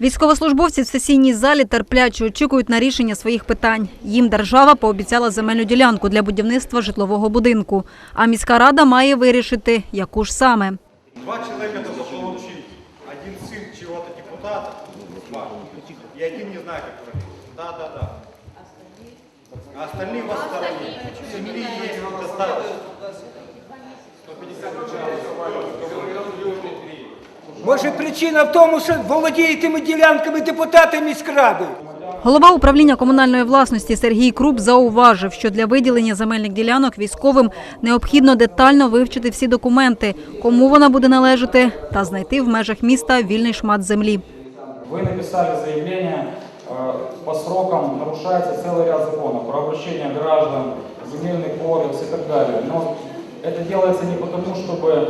Військовослужбовці в сесійній залі терпляче очікують на рішення своїх питань. Їм держава пообіцяла земельну ділянку для будівництва житлового будинку. А міська рада має вирішити, яку ж саме. Два человека только получить. Один сын чего-то депутата, два. И один не знаю, как правильно. Да, да, да. А остальные вас стороне. Земли есть Може причина в тому, що володіє тими ділянками депутати міськради? Голова управління комунальної власності Сергій Круп зауважив, що для виділення земельних ділянок військовим необхідно детально вивчити всі документи, кому вона буде належати, та знайти в межах міста вільний шмат землі. Вы написали заявление, э, по срокам нарушается целый ряд законов про обращение граждан, земельный кодекс и так далее. Но это делается не потому, чтобы э,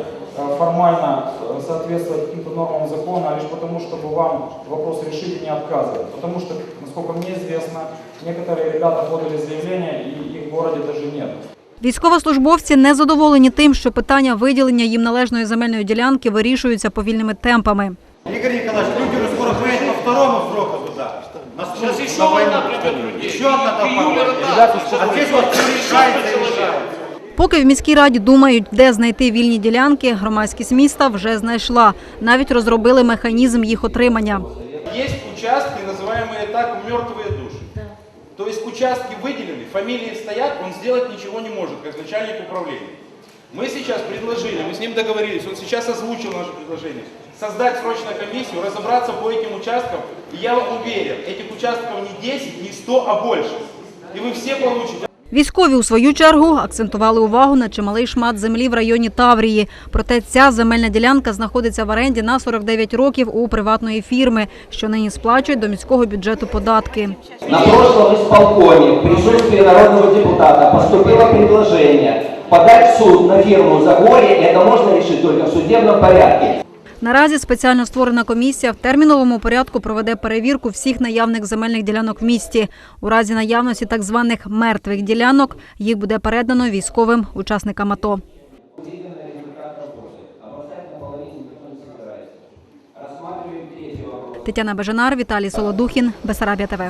формально э, соответствовать каким-то нормам закона, а лишь потому, чтобы вам вопрос решить и не отказывать. Потому что, насколько мне известно, некоторые ребята подали заявление, и их в городе даже нет. Військовослужбовці не задоволені тим, що питання виділення їм належної земельної ділянки вирішуються повільними темпами. Игорь Николаевич, люди уже скоро приедут по второму сроку туда. На Сейчас еще одна Еще одна толпа. А здесь вот все решается и решается. Поки в міській раді думають, де знайти вільні ділянки, громадськість міста вже знайшла. Навіть розробили механізм їх отримання. Есть участки, называемые так, мертвые души. То есть участки выделены, фамилии стоят, он сделать ничего не может, как начальник управления. Мы сейчас предложили, мы с ним договорились, он сейчас озвучил наше предложение, создать срочно комиссию, разобраться по этим участкам. И я вам уверен, этих участков не 10, не 100, а больше. И вы все получите. Військові у свою чергу акцентували увагу на чималий шмат землі в районі Таврії. Проте ця земельна ділянка знаходиться в оренді на 49 років у приватної фірми, що нині сплачують до міського бюджету податки. На прошлом исполкоме в присутствии народного депутата поступило подать в суд на фирму Загорье, и это можно решить только в судебном порядке. Наразі спеціально створена комісія в терміновому порядку проведе перевірку всіх наявних земельних ділянок в місті. У разі наявності так званих мертвих ділянок їх буде передано військовим учасникам АТО. Тетяна Бежанар, Віталій Солодухін, Бесарабія ТВ.